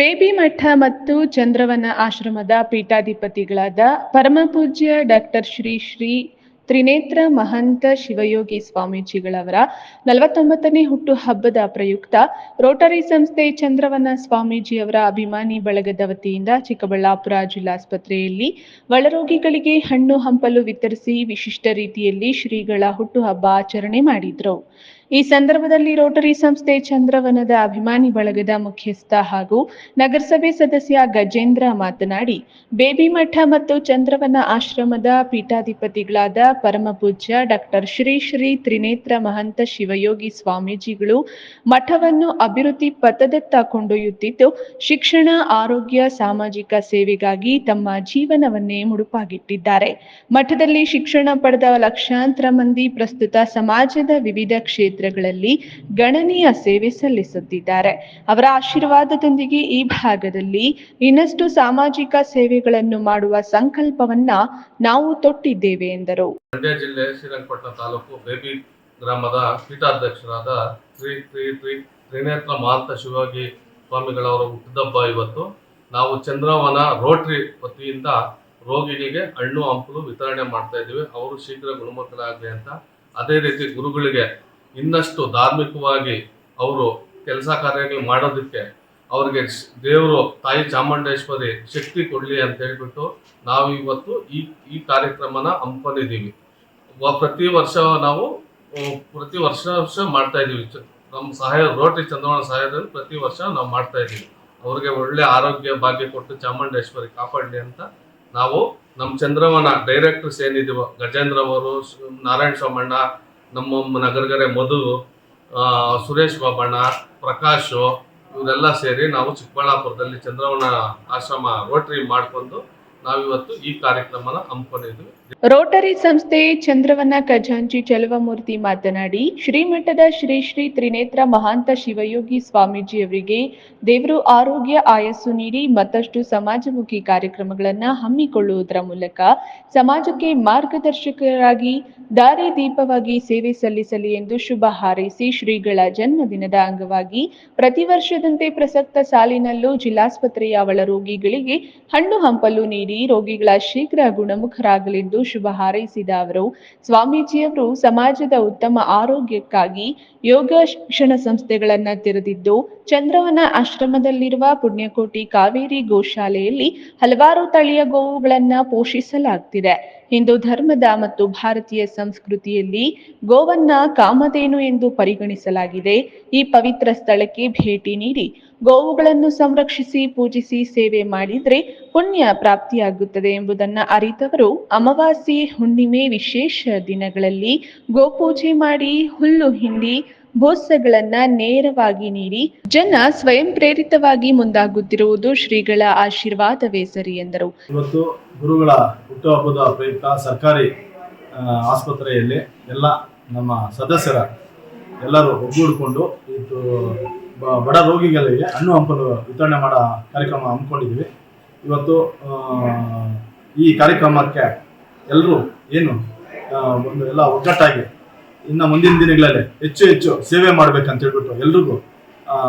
Baby ಮಠ ಮತ್ತು ಚಂದ್ರವನ ಆಶ್ರಮದ ಪೀಠಾಧಿಪತಿಗಳಾದ ಪರಮಪೂಜ್ಯ ಡಾಕ್ಟರ್ ಶ್ರೀ ಶ್ರೀ ತ್ರಿನೇತ್ರ ಮಹಂತ ಶಿವಯೋಗಿ ಸ್ವಾಮೀಜಿಗಳವರ ನಲವತ್ತೊಂಬತ್ತನೇ ಹುಟ್ಟು ಹಬ್ಬದ ಪ್ರಯುಕ್ತ ರೋಟರಿ ಸಂಸ್ಥೆ ಚಂದ್ರವನ ಸ್ವಾಮೀಜಿಯವರ ಅಭಿಮಾನಿ ಬಳಗದ ವತಿಯಿಂದ ಚಿಕ್ಕಬಳ್ಳಾಪುರ ಜಿಲ್ಲಾಸ್ಪತ್ರೆಯಲ್ಲಿ ಒಳರೋಗಿಗಳಿಗೆ ಹಣ್ಣು ಹಂಪಲು ವಿತರಿಸಿ ವಿಶಿಷ್ಟ ರೀತಿಯಲ್ಲಿ ಶ್ರೀಗಳ ಹುಟ್ಟುಹಬ್ಬ ಆಚರಣೆ ಮಾಡಿದ್ರು. ಈ ಸಂದರ್ಭದಲ್ಲಿ ರೋಟರಿ ಸಂಸ್ಥೆ ಚಂದ್ರವನದ ಅಭಿಮಾನಿ ಬಳಗದ ಮುಖ್ಯಸ್ಥ ಹಾಗೂ ನಗರಸಭೆ ಸದಸ್ಯ ಗಜೇಂದ್ರ ಮಾತನಾಡಿ, ಬೇಬಿ ಮಠ ಮತ್ತು ಚಂದ್ರವನ ಆಶ್ರಮದ ಪೀಠಾಧಿಪತಿಗಳಾದ ಪರಮಪೂಜ್ಯ ಡಾಕ್ಟರ್ ಶ್ರೀ ಶ್ರೀ ತ್ರಿನೇತ್ರ ಮಹಂತ ಶಿವಯೋಗಿ ಸ್ವಾಮೀಜಿಗಳು ಮಠವನ್ನು ಅಭಿವೃದ್ಧಿ ಪಥದತ್ತ ಕೊಂಡೊಯ್ಯುತ್ತಿದ್ದು, ಶಿಕ್ಷಣ, ಆರೋಗ್ಯ, ಸಾಮಾಜಿಕ ಸೇವೆಗಾಗಿ ತಮ್ಮ ಜೀವನವನ್ನೇ ಮುಡುಪಾಗಿಟ್ಟಿದ್ದಾರೆ. ಮಠದಲ್ಲಿ ಶಿಕ್ಷಣ ಪಡೆದ ಲಕ್ಷಾಂತರ ಮಂದಿ ಪ್ರಸ್ತುತ ಸಮಾಜದ ವಿವಿಧ ಕ್ಷೇತ್ರಗಳಲ್ಲಿ ಗಣನೀಯ ಸೇವೆ ಸಲ್ಲಿಸುತ್ತಿದ್ದಾರೆ. ಅವರ ಆಶೀರ್ವಾದದೊಂದಿಗೆ ಈ ಭಾಗದಲ್ಲಿ ಇನ್ನಷ್ಟು ಸಾಮಾಜಿಕ ಸೇವೆಗಳನ್ನು ಮಾಡುವ ಸಂಕಲ್ಪವನ್ನ ನಾವು ತೊಟ್ಟಿದ್ದೇವೆ ಎಂದರು. ಮಂಡ್ಯ ಜಿಲ್ಲೆ ಶ್ರೀರಂಗಪಟ್ಟಣ ತಾಲೂಕು ಬೇಬಿ ಗ್ರಾಮದ ಪೀಠಾಧ್ಯಕ್ಷರಾದ ಶ್ರೀ ಶ್ರೀ ಶ್ರೀ ತ್ರಿನೇತ್ರ ಮಹಾಂತ ಶಿವಯೋಗಿ ಸ್ವಾಮಿಗಳವರ ಹುಟ್ಟಿದಬ್ಬ ಇವತ್ತು. ನಾವು ಚಂದ್ರವನ ರೋಟ್ರಿ ವತಿಯಿಂದ ರೋಗಿಗಳಿಗೆ ಹಣ್ಣು ಹಂಪಲು ವಿತರಣೆ ಮಾಡ್ತಾ ಇದ್ದೀವಿ. ಅವರು ಶೀಘ್ರ ಗುಣಮುಖರಾಗಲಿ ಅಂತ. ಅದೇ ರೀತಿ ಗುರುಗಳಿಗೆ ಇನ್ನಷ್ಟು ಧಾರ್ಮಿಕವಾಗಿ ಅವರು ಕೆಲಸ ಕಾರ್ಯಗಳು ಮಾಡೋದಕ್ಕೆ ಅವ್ರಿಗೆ ದೇವರು ತಾಯಿ ಚಾಮುಂಡೇಶ್ವರಿ ಶಕ್ತಿ ಕೊಡಲಿ ಅಂತ ಹೇಳ್ಬಿಟ್ಟು ನಾವು ಇವತ್ತು ಈ ಈ ಕಾರ್ಯಕ್ರಮನ ಹಮ್ಮಿಕೊಂಡಿದ್ದೀವಿ. ಪ್ರತಿ ವರ್ಷ ನಾವು ಪ್ರತಿ ವರ್ಷ ವರ್ಷ ಮಾಡ್ತಾ ಇದ್ದೀವಿ. ನಮ್ಮ ಸಹಾಯ, ರೋಟರಿ ಚಂದ್ರವನ ಸಹಾಯದಲ್ಲಿ ಪ್ರತಿ ವರ್ಷ ನಾವು ಮಾಡ್ತಾ ಇದ್ದೀವಿ. ಅವ್ರಿಗೆ ಒಳ್ಳೆ ಆರೋಗ್ಯ ಭಾಗ್ಯ ಕೊಟ್ಟು ಚಾಮುಂಡೇಶ್ವರಿ ಕಾಪಾಡಲಿ ಅಂತ ನಾವು ನಮ್ಮ ಚಂದ್ರವನ ಡೈರೆಕ್ಟರ್ಸ್ ಏನಿದೀವೋ ಗಜೇಂದ್ರ ಅವರು ನಾರಾಯಣ ಸ್ವಾಮಣ್ಣ ನಮ್ಮ ನಗರಗರೆ ಮಧು ಸುರೇಶ್ ಬಾಬಣ್ಣ ಪ್ರಕಾಶು ಇವರೆಲ್ಲ ಸೇರಿ ನಾವು ಚಿಕ್ಕಬಳ್ಳಾಪುರದಲ್ಲಿ ಚಂದ್ರವನ ಆಶ್ರಮ ರೋಟರಿ ಮಾಡ್ಕೊಂಡು ನಾವಿವತ್ತು ಈ ಕಾರ್ಯಕ್ರಮನ ಹಮ್ಮಿಕೊಂಡಿದ್ವಿ ರೋಟರಿ ಸಂಸ್ಥೆ ಚಂದ್ರವನ ಖಜಾಂಚಿ ಚಲುವಮೂರ್ತಿ ಮಾತನಾಡಿ, ಶ್ರೀಮಠದ ಶ್ರೀ ಶ್ರೀ ತ್ರಿನೇತ್ರ ಮಹಾಂತ ಶಿವಯೋಗಿ ಸ್ವಾಮೀಜಿಯವರಿಗೆ ದೇವರು ಆರೋಗ್ಯ ಆಯಸ್ಸು ನೀಡಿ ಮತ್ತಷ್ಟು ಸಮಾಜಮುಖಿ ಕಾರ್ಯಕ್ರಮಗಳನ್ನು ಹಮ್ಮಿಕೊಳ್ಳುವುದರ ಮೂಲಕ ಸಮಾಜಕ್ಕೆ ಮಾರ್ಗದರ್ಶಕರಾಗಿ, ದಾರಿ ದೀಪವಾಗಿ ಸೇವೆ ಸಲ್ಲಿಸಲಿ ಎಂದು ಶುಭ ಹಾರೈಸಿ ಶ್ರೀಗಳ ಜನ್ಮದಿನದ ಅಂಗವಾಗಿ ಪ್ರತಿ ವರ್ಷದಂತೆ ಪ್ರಸಕ್ತ ಸಾಲಿನಲ್ಲೂ ಜಿಲ್ಲಾಸ್ಪತ್ರೆಯ ಒಳರೋಗಿಗಳಿಗೆ ಹಣ್ಣು ಹಂಪಲು ನೀಡಿ ರೋಗಿಗಳ ಶೀಘ್ರ ಗುಣಮುಖರಾಗಲೆಂದು ಶುಭ ಹಾರೈಸಿದ ಅವರು, ಸ್ವಾಮೀಜಿಯವರು ಸಮಾಜದ ಉತ್ತಮ ಆರೋಗ್ಯಕ್ಕಾಗಿ ಯೋಗ ಶಿಕ್ಷಣ ಸಂಸ್ಥೆಗಳನ್ನ ತೆರೆದಿದ್ದು, ಚಂದ್ರವನ ಆಶ್ರಮದಲ್ಲಿರುವ ಪುಣ್ಯಕೋಟಿ ಕಾವೇರಿ ಗೋಶಾಲೆಯಲ್ಲಿ ಹಲವಾರು ತಳಿಯ ಗೋವುಗಳನ್ನ ಪೋಷಿಸಲಾಗ್ತಿದೆ. ಹಿಂದೂ ಧರ್ಮದ ಮತ್ತು ಭಾರತೀಯ ಸಂಸ್ಕೃತಿಯಲ್ಲಿ ಗೋವನ್ನ ಕಾಮಧೇನು ಎಂದು ಪರಿಗಣಿಸಲಾಗಿದೆ. ಈ ಪವಿತ್ರ ಸ್ಥಳಕ್ಕೆ ಭೇಟಿ ನೀಡಿ ಗೋವುಗಳನ್ನು ಸಂರಕ್ಷಿಸಿ, ಪೂಜಿಸಿ, ಸೇವೆ ಮಾಡಿದರೆ ಪುಣ್ಯ ಪ್ರಾಪ್ತಿಯಾಗುತ್ತದೆ ಎಂಬುದನ್ನ ಅರಿತವರು ಅಮಾವಾಸ್ಯೆ ಹುಣ್ಣಿಮೆ ವಿಶೇಷ ದಿನಗಳಲ್ಲಿ ಗೋಪೂಜೆ ಮಾಡಿ, ಹುಲ್ಲು ಹಿಂಡಿ ಭೋತ್ಸಗಳನ್ನ ನೇರವಾಗಿ ನೀಡಿ ಜನ ಸ್ವಯಂ ಪ್ರೇರಿತವಾಗಿ ಮುಂದಾಗುತ್ತಿರುವುದು ಶ್ರೀಗಳ ಆಶೀರ್ವಾದವೇ ಸರಿ ಎಂದರು. ಇವತ್ತು ಗುರುಗಳ ಹುಟ್ಟುಹಬ್ಬದ ಪ್ರಯುಕ್ತ ಸರ್ಕಾರಿ ಆಸ್ಪತ್ರೆಯಲ್ಲಿ ಎಲ್ಲ ನಮ್ಮ ಸದಸ್ಯರ ಎಲ್ಲರೂ ಒಗ್ಗೂಡಿಕೊಂಡು ಬಡ ರೋಗಿಗಳಿಗೆ ಹಣ್ಣು ಹಂಪಲು ವಿತರಣೆ ಮಾಡೋ ಕಾರ್ಯಕ್ರಮ ಹಮ್ಮಿಕೊಂಡಿದ್ದೀವಿ. ಇವತ್ತು ಈ ಕಾರ್ಯಕ್ರಮಕ್ಕೆ ಎಲ್ಲರೂ ಏನು ಒಂದು ಎಲ್ಲ ಒಗ್ಗಟ್ಟಾಗಿ ಇನ್ನು ಮುಂದಿನ ದಿನಗಳಲ್ಲಿ ಹೆಚ್ಚು ಹೆಚ್ಚು ಸೇವೆ ಮಾಡ್ಬೇಕಂತ ಹೇಳ್ಬಿಟ್ಟು ಎಲ್ರಿಗೂ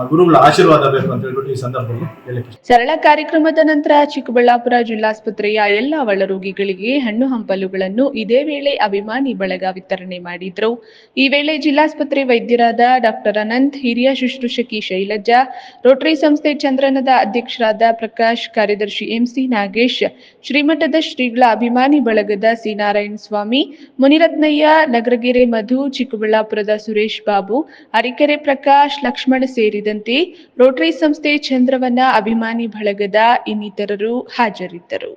ಗುರುಗಳ ಆಶೀರ್ವಾದ ಬೇಕು ಅಂತ ಹೇಳ್ಬಿಟ್ಟು ಈ ಸಂದರ್ಭದಲ್ಲಿ ಹೇಳಿಕೆ ಸರಳ ಕಾರ್ಯಕ್ರಮದ ನಂತರ ಚಿಕ್ಕಬಳ್ಳಾಪುರ ಜಿಲ್ಲಾಸ್ಪತ್ರೆಯ ಎಲ್ಲ ಒಳರೋಗಿಗಳಿಗೆ ಹಣ್ಣು ಹಂಪಲುಗಳನ್ನು ಇದೇ ವೇಳೆ ಅಭಿಮಾನಿ ಬಳಗ ವಿತರಣೆ ಮಾಡಿದ್ರು. ಈ ವೇಳೆ ಜಿಲ್ಲಾಸ್ಪತ್ರೆ ವೈದ್ಯರಾದ ಡಾಕ್ಟರ್ ಅನಂತ್, ಹಿರಿಯ ಶುಶ್ರೂಷಕಿ ಶೈಲಜಾ, ರೋಟರಿ ಸಂಸ್ಥೆ ಚಂದ್ರನದ ಅಧ್ಯಕ್ಷರಾದ ಪ್ರಕಾಶ್, ಕಾರ್ಯದರ್ಶಿ ಎಂಸಿ ನಾಗೇಶ್, ಶ್ರೀಮಠದ ಶ್ರೀಗಳ ಅಭಿಮಾನಿ ಬಳಗದ ಸಿ ನಾರಾಯಣ ಸ್ವಾಮಿ, ಮುನಿರತ್ನಯ್ಯ, ನಗರಗೆರೆ ಮಧು, ಚಿಕ್ಕಬಳ್ಳಾಪುರದ ಸುರೇಶ್ ಬಾಬು, ಅರಿಕೆರೆ ಪ್ರಕಾಶ್, ಲಕ್ಷ್ಮಣ ಸೇರಿದಂತೆ ರೋಟರಿ ಸಂಸ್ಥೆ ಚಂದ್ರವನ ಅಭಿಮಾನಿ ಬಳಗದ ಇನ್ನಿತರರು ಹಾಜರಿದ್ದರು.